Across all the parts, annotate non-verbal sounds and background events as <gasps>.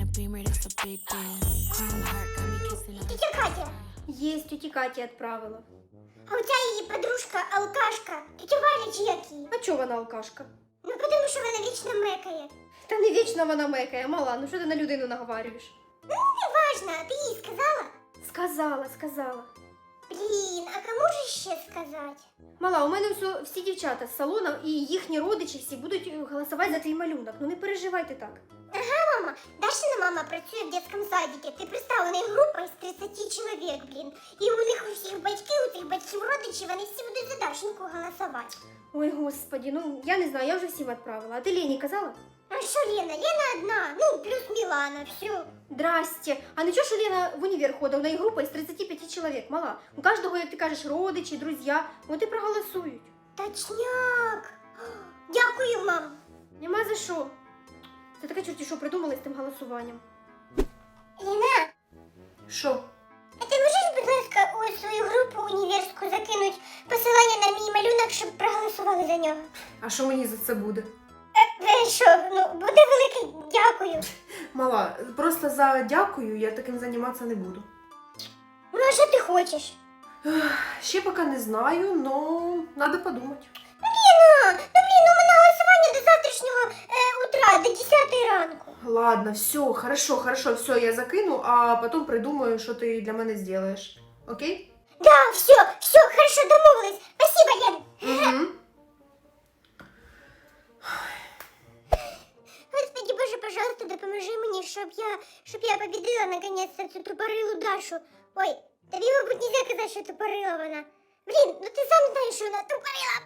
in a beamer, that's a big deal. Chrome heart got me kissing on Тетя Катя, Єсть, тіті Каті відправила. а у ця її подружка алкашка, тетя Валя чи як її? А чого вона алкашка? Ну, тому що вона вічно мекає. Та не вічно вона мекає, мала, ну що ти на людину наговарюєш? Неважно, а ти їй сказала? Сказала, сказала. Блін, а кому ж ще сказати? Мала, у мене всі, всі дівчата з салону і їхні родичі всі будуть е, голосувати за твій малюнок. Ну не переживайте так. Мама, Дашина мама працює в детском садике. Ти представ, у них група із 30 чоловік, блін. І у них у всіх батьки, у цих батьків родичі, вони всі будуть за Дашеньку голосувати. Ой, господі, ну я не знаю, я вже всім відправила. А ти Лені казала? А що Лена? Лена одна, ну, плюс Мілана, все. Здрасте. А нічого, що Лена в універ ходить, у неї група із 35 чоловік, мала. У кожного, як ти кажеш, родичі, друзі, і проголосують. Точняк. Таке чорті, що придумали з тим голосуванням. Лена, Що? а ти можеш, будь ласка, у свою групу універську закинуть посилання на мій малюнок, щоб проголосували за нього? А що мені за це буде? Ви що, ну, буде велике дякую. Мала, просто за дякую я таким займатися не буду. Ну, а що ти хочеш? Ще поки не знаю, но треба подумати. Ладно, все, хорошо, хорошо, все, я закину, а потім придумаю, що ти для мене зробиш. Окей? Да, все, все, хорошо, домовились. Спасибо, Лен. Угу. Господи Боже, пожалуйста, допоможи мені, щоб я, щоб я побідила наконец-то цю тупорилу Дашу. Ой, тобі, мабуть, нельзя казати, що тупорила вона. Блін, ну ти сам знаєш, що вона тупорила,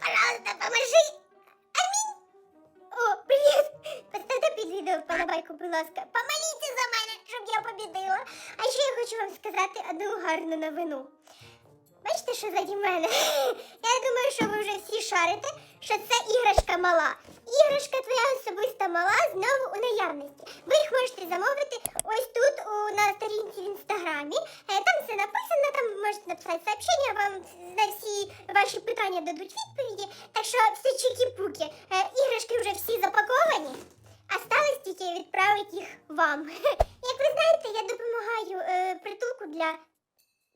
будь ласка. Помоліться за мене, щоб я побідила. А ще я хочу вам сказати одну гарну новину. Бачите, що заді мене? <laughs> Я думаю, що ви вже всі шарите, що це іграшка мала. Іграшка твоя особиста мала знову у наявності. Ви їх можете замовити ось тут у, на сторінці в інстаграмі. Там все написано, там можете написати сообщення, вам на всі ваші питання дадуть відповіді. Так що все чики-пуки. Е, Іграшки вже всі запаковані. Осталось тільки відправити їх вам. <laughs> Як ви знаєте, я допомагаю е, притулку для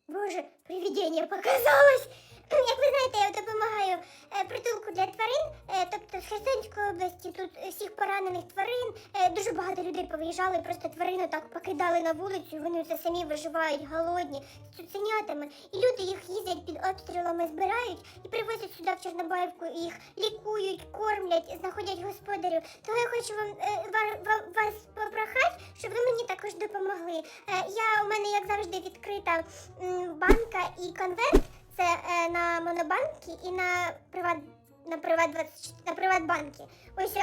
Боже, привидение показалось. Як ви знаєте, я допомагаю е, притулку для тварин, е, тобто з Херсонської області тут всіх поранених тварин. Е, дуже багато людей повиїжджали, просто тварину так покидали на вулицю, вони це самі виживають голодні з цуценятами. І люди їх їздять під обстрілами, збирають і привозять сюди в Чорнобаївку, і їх лікують, кормлять, знаходять господарів. Тому я хочу вам ва- ва- вас попрохати, щоб ви мені також допомогли. Я у мене, як завжди, відкрита банка і конверт. Це е, на монобанки і на приват на приват 24 на приватбанки. Ось.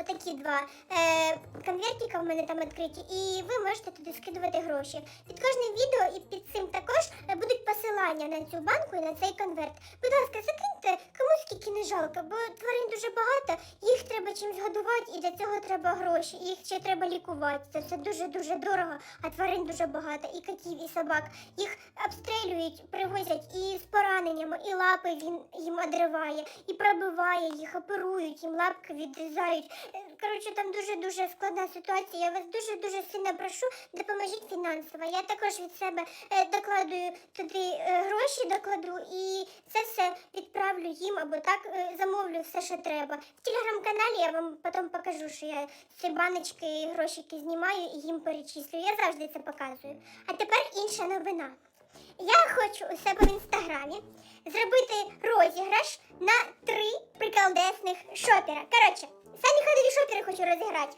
Отакі два е, конвертика в мене там відкриті, і ви можете туди скидувати гроші. Під кожним відео і під цим також е, будуть посилання на цю банку і на цей конверт. Будь ласка, закиньте кому скільки не жалко, бо тварин дуже багато, їх треба чимось годувати, і для цього треба гроші, їх ще треба лікувати. Це все дуже-дуже дорого, а тварин дуже багато, і котів, і собак. Їх обстрілюють, привозять і з пораненнями, і лапи він їм одриває, і пробиває їх, оперують, їм лапки відрізають. Коротше, там дуже-дуже складна ситуація. Я вас дуже-дуже сильно прошу, допоможіть фінансово. Я також від себе е, докладую туди е, гроші, докладу і це все відправлю їм або так е, замовлю все, що треба. В телеграм-каналі я вам потім покажу, що я цієї баночки грошики знімаю і їм перечислю. Я завжди це показую. А тепер інша новина. Я хочу у себе в інстаграмі зробити розіграш на три приколдесних шопера. Коротше, самі ходові шопери хочу розіграти.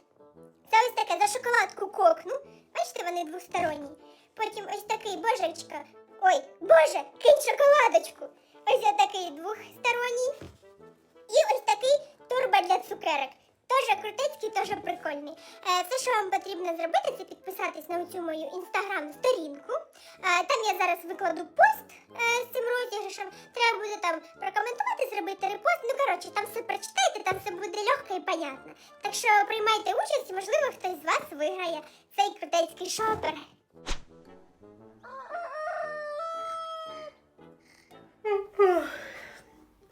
Це ось таке за шоколадку кокну. Бачите, вони двосторонні. Потім ось такий божечка. Ой, боже, кинь шоколадочку. Ось такий двосторонній. І ось такий турба для цукерок. Теж крутецький, теж прикольний. Е, все, що вам потрібно зробити, це підписатись на цю мою інстаграм-сторінку. Е, там я зараз викладу пост е, з цим розіграшем. Треба буде там прокоментувати, зробити репост. Ну, коротше, там все прочитайте, там все буде легко і понятно. Так що приймайте участь, можливо, хтось з вас виграє цей крутецький шопер.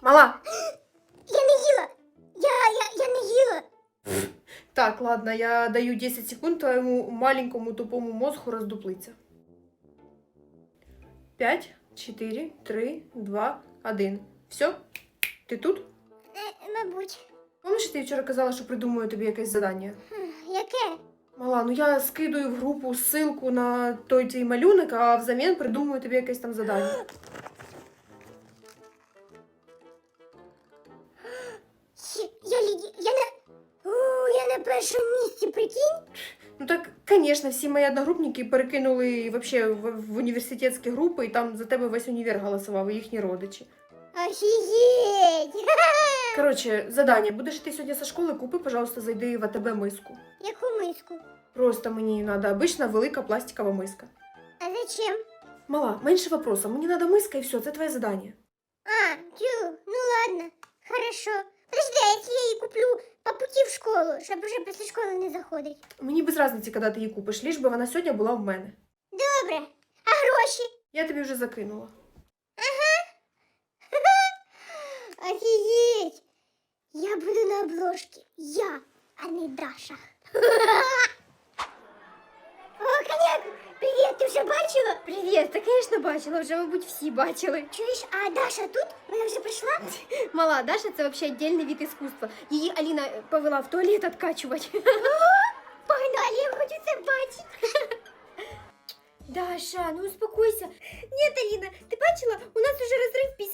Мала, Так, ладно, я даю 10 секунд твоему маленькому тупому мозгу раздуплиться. 5, 4, 3, 2, 1. Все? Ти тут? Е, мабуть. Помниш, ти вчора казала, що придумаю тобі якесь завдання? Хм, Яке? Мала, ну я скидую в групу ссылку на той твій малюнок, а взамін придумаю тобі якесь там завдання. <gasps> Першому місці, прикинь? Ну так, звісно, всі мої одногрупники перекинули вообще в, в університетські групи, і там за тебе весь універ голосував, і їхні родичі. Офігеть! <laughs> Коротше, задання. Будеш ти сьогодні зі школи, купи, пожалуйста, зайди в АТБ миску. Яку миску? Просто мені треба обична велика пластикова миска. А зачем? Мала, менше вопросов. Мені треба миска і все, це твоє задання. А, тю, ну ладно, хорошо. Подожди, а если я її куплю по пути в школу, щоб вже після школи не заходить? Мені без разниці, коли ти її купиш, ліж би вона сьогодні була в мене. Добре. А гроші? Я тобі вже закинула. <laughs> Офігеть! Я буду на обложці. Я, а не Даша. <laughs> О, коняк! Привіт, ти вже бачила? Привіт, та, звісно, бачила, вже, мабуть, всі бачили. Чуєш, а Даша тут? Вона вже прийшла? <laughs> Мала Даша це взагалі віддільний від іскусства. Її Аліна повела в туалет відкачувати. Погнали, я хочу це бачити. <laughs> Даша, ну успокойся. Ні, Аліна, ти бачила, у нас уже розрив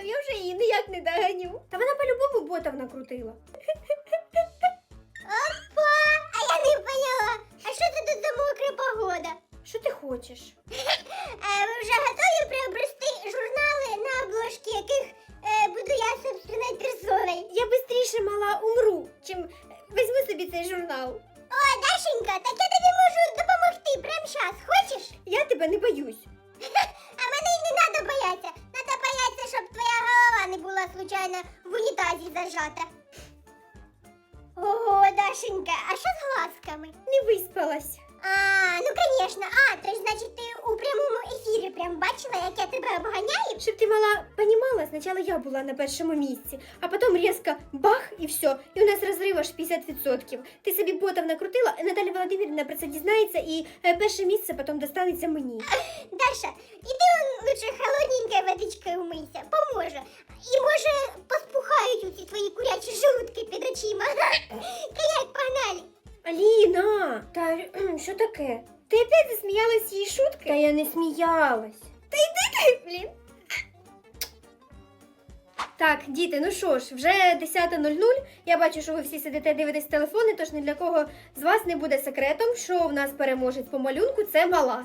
50%, я вже її ніяк не доганю. Та вона по-любому ботов накрутила. Опа! А я не поняла. А що це тут за мокра погода? Що ти хочеш? Е, ви вже готові приобрести журнали, на обложці яких е, буду я собственною персоною? Я бистріше мала умру, чим е, візьму собі цей журнал. О, Дашенька, так я тобі можу допомогти прямо зараз. Хочеш? Я тебе не боюсь. <laughs> А мене й не треба боятися. Треба боятися, щоб твоя голова не була случайно в унітазі зажата. Ого, Дашенька, а що з глазками? Не виспалась. А, прям бачила, як я тебе обганяю? Щоб ти мала понімала, спочатку я була на першому місці, а потім різко бах і все. І у нас розрив аж 50%. Ти собі ботов накрутила, Наталя Володимирівна про це дізнається, і е, перше місце потім достанеться мені. <laughs> Даша, іди он лучше холодненькою водичкою умийся, поможе. І може поспухають у ці твої курячі желудки під очима. <laughs> Коняк, погнали. Аліна, та що таке? Ти опять засміялась її шутки? Та я не сміялась. Та йди ти, блін. Так, діти, ну що ж, вже 10.00. Я бачу, що ви всі сидите, дивитесь телефони, тож ні для кого з вас не буде секретом, що в нас переможець по малюнку це мала.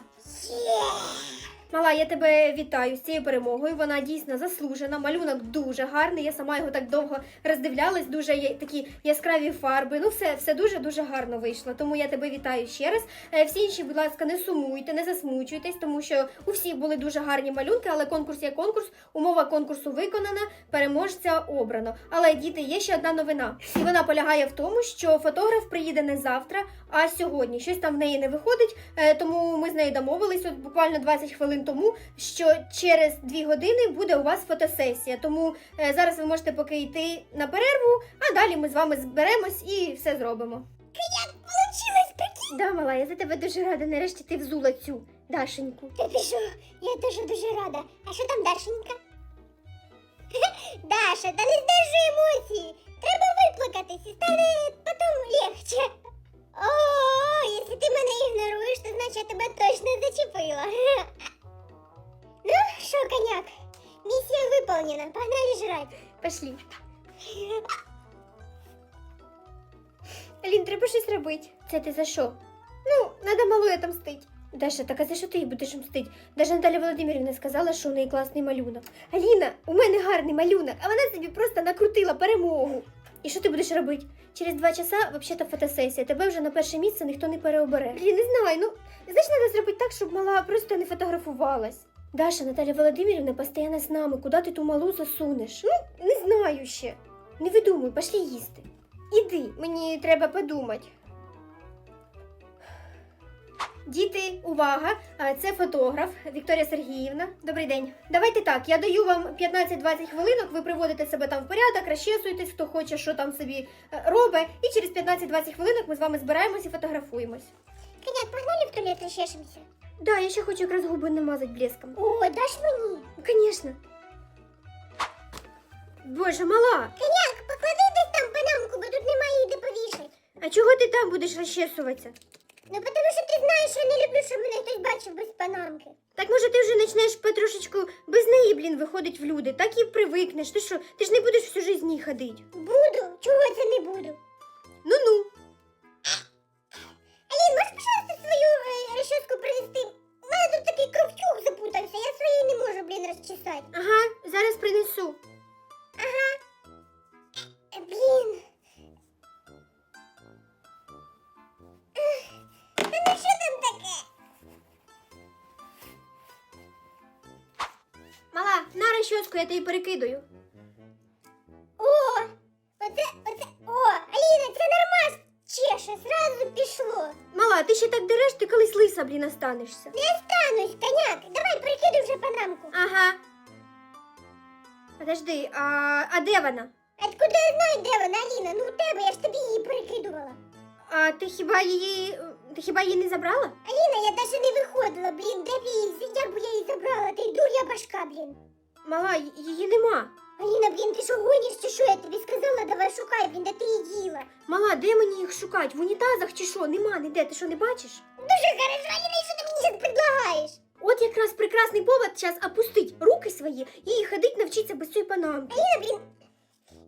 Мала, я тебе вітаю з цією перемогою. Вона дійсно заслужена. Малюнок дуже гарний. Я сама його так довго роздивлялась. Дуже є такі яскраві фарби. Ну, все, все дуже дуже гарно вийшло. Тому я тебе вітаю ще раз. Е, Всі інші, будь ласка, не сумуйте, не засмучуйтесь, тому що у всіх були дуже гарні малюнки, але конкурс є конкурс. Умова конкурсу виконана, переможця обрано. Але діти, є ще одна новина. І вона полягає в тому, що фотограф приїде не завтра, а сьогодні. Щось там в неї не виходить. Е, Тому ми з нею домовились от буквально 20 хвилин тому, що через 2 години буде у вас фотосесія. Тому е, зараз ви можете поки йти на перерву, а далі ми з вами зберемось і все зробимо. Получилось, прикинь. Да, мала, я за тебе дуже рада. Нарешті ти взула цю Дашеньку. Та ти що? Я теж дуже рада. А що там Дашенька? <laughs> Даша, та не здержуй емоції. Треба виплакатись і стане потім легче. О, якщо ти мене ігноруєш, то значить я тебе точно зачепила. <laughs> Ну, що, коняк, місія виповнена. Погнали жрать. Пошли. Алін, треба щось робити. Це ти за що? Ну, надо малою отомстить. Даша, так а за що ти їй будеш мстить? Даже Наталя Володимирівна сказала, що у неї класний малюнок. Аліна, у мене гарний малюнок, а вона собі просто накрутила перемогу. І що ти будеш робити? Через два часа взагалі фотосесія. Тебе вже на перше місце ніхто не переобере. Блін, не знаю. Ну знаєш, треба зробити так, щоб мала просто не фотографувалась. Даша, Наталя Володимирівна постійно з нами. Куди ти ту малу засунеш? Ну, не знаю ще. Не видумуй, пошли їсти. Іди, мені треба подумати. Діти, увага! Це фотограф Вікторія Сергіївна. Добрий день. Давайте так. Я даю вам 15-20 хвилинок. Ви приводите себе там в порядок, розчесуєтесь, хто хоче, що там собі е, робить. І через 15-20 хвилинок ми з вами збираємось і фотографуємось. Коняк, погнали в туалет розчешемося? Да, я ще хочу якраз губи намазати блеском. О, даш мені? Звісно. Боже, мала, Коняк, поклади десь там панамку, бо тут немає її де повішати. а чого ти там будеш розчесуватися? Ну, тому що ти знаєш, я не люблю, щоб мене хтось бачив без панамки. Так може ти вже почнеш потрошечку без неї, блін, виходить в люди, так і привикнеш. Ти що, ти ж не будеш всю жизнь в ній ходити. Буду, чого це не буду? Ну-ну. Алін, блін, розчесати. Ага, зараз принесу. Е, Блін. Ех, Та ну що там таке? Мала, на розчоску я тобі перекидаю. О, оце, оце, о, Аліна, це нормас чеше, сразу пішло. Мала, ти ще так дереш, ти колись лиса, блін, останешся. Не Подожди, а, а де вона? Откуда я знаю, де вона, Аліна? Ну у тебе, я ж тобі її перекидувала. А ти хіба її. Ти хіба її не забрала? Аліна, я навіть не виходила, блін, де б її, як би я її забрала, ти дур'я башка, блін. Мала, й- її нема. Аліна, блін, ти що гониш чи що? Я тобі сказала, давай шукай, блін, де ти її діла. Мала, де мені їх шукати? В унітазах чи що? Нема ніде, ти що не бачиш? Дуже хорошо, Аліна, і що ти мені зараз предлагаєш? От якраз прекрасний повод зараз опустить руки свої і ходить навчитися без цієї панамки. Аліна, блін,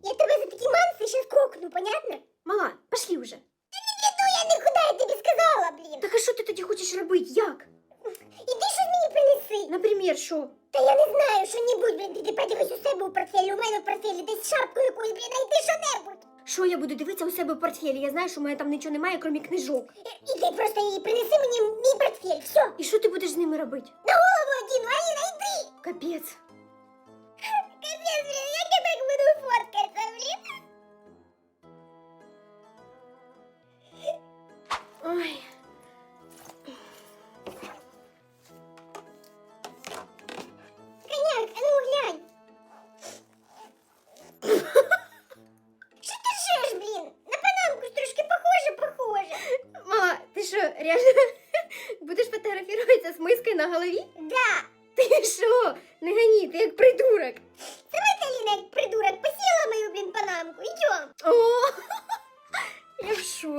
я тебе за такі манси ще скокну, понятно? Мала, пошли вже. Іду я нікуди, я тобі сказала, блін. Так а що ти тоді хочеш робити? Як? Іди щось мені принеси. Наприклад, що? Та я не знаю, що-небудь, блін, ти подивись у себе у портфелі, у мене в портфелі, десь шапку якусь, блін, найди що-небудь. Що я буду дивитися у себе в портфелі? Я знаю, що у мене там нічого немає, крім книжок. І ти просто її принеси мені мій портфель, все. І що ти будеш з ними робити? На голову один, Аліна, йди. Капець,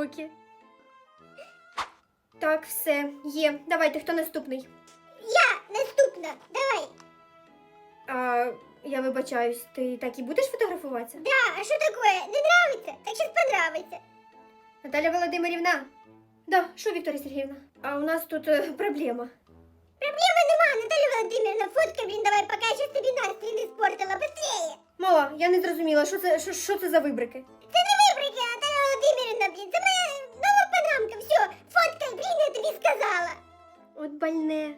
шокі. Так, все, є. Давайте, хто наступний? Я наступна. Давай. А, я вибачаюсь, ти так і будеш фотографуватися? Да, а що таке? Не нравиться? Так щас понравиться. Наталя Володимирівна. Да, що, Вікторія Сергіївна? А у нас тут е, проблема. Проблеми нема, Наталя Володимирівна, фотка, блін, давай, поки я щас тобі настрій не спортила. Быстрее. Мала, я не зрозуміла, що це, що, що це за вибрики? Це не От больне.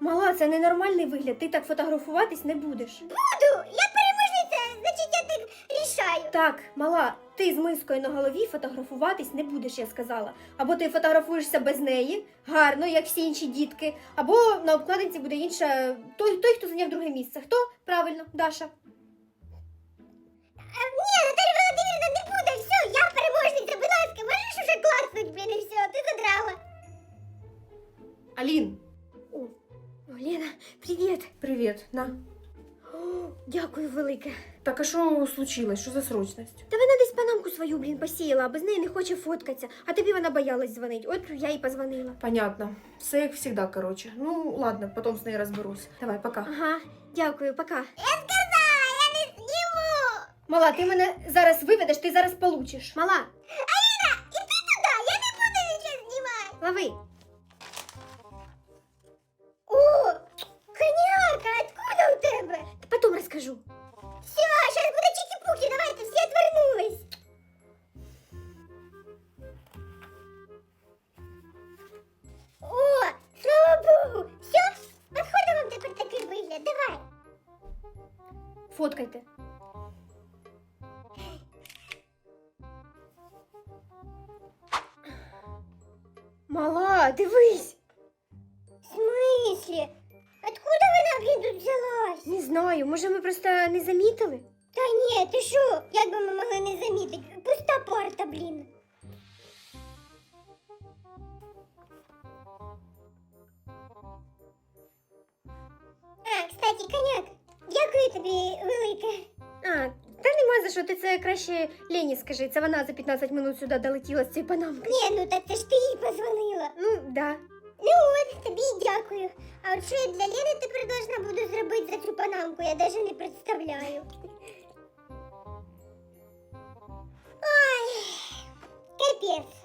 Мала, це ненормальний вигляд, ти так фотографуватись не будеш. Буду, я переможниця, значить я так рішаю. Так, мала, ти з мискою на голові фотографуватись не будеш, я сказала. Або ти фотографуєшся без неї, гарно, як всі інші дітки, або на обкладинці буде інша той, той хто зайняв друге місце. Хто? Правильно, Даша. А, ні, Наталя Володимирівна, не буде, все, я переможниця, будь ласка, можеш уже класнуть, блін, і все, ти задрала. Алін, О, О, Лена, привіт. привіт. На. О, дякую велике. Так а що случилось? Що за срочність? Та вона десь панамку свою, блін, посіяла, а без неї не хоче фоткатися. А тобі вона боялась дзвонить. От я їй позвонила. Понятно. Все як всегда, короче. Ну, ладно, потом з нею розберусь. Давай, пока. Ага, дякую, пока. Я сказала, я не зніму. Мала, ти мене зараз виведеш, ти зараз получиш. Мала, Аліна, іди туди, я не буду нічого знімати. лови. тебе? Та потім розкажу. Все, сейчас буде чики-пуки, давайте, всі отвернулись. О, слава Богу. Все, підходить вам тепер такий вигляд, давай. Фоткайте. Мала, дивись. смислі? Откуда вона, блін, тут взялась? Не знаю, може ми просто не замітили? Та ні, ти що? Як би ми могли не замітити? Пуста парта, блін. А, кстати, коняк, дякую тобі велике. А, та нема за що, ти це краще Лені скажи, це вона за 15 минут сюди долетіла з цією панамкою. Ні, ну так це ж ти їй позвонила. Ну, да. Ну от, тобі й дякую. А от що я для Лени тепер должна буду зробити за цю панамку, я навіть не представляю. Ой, капець.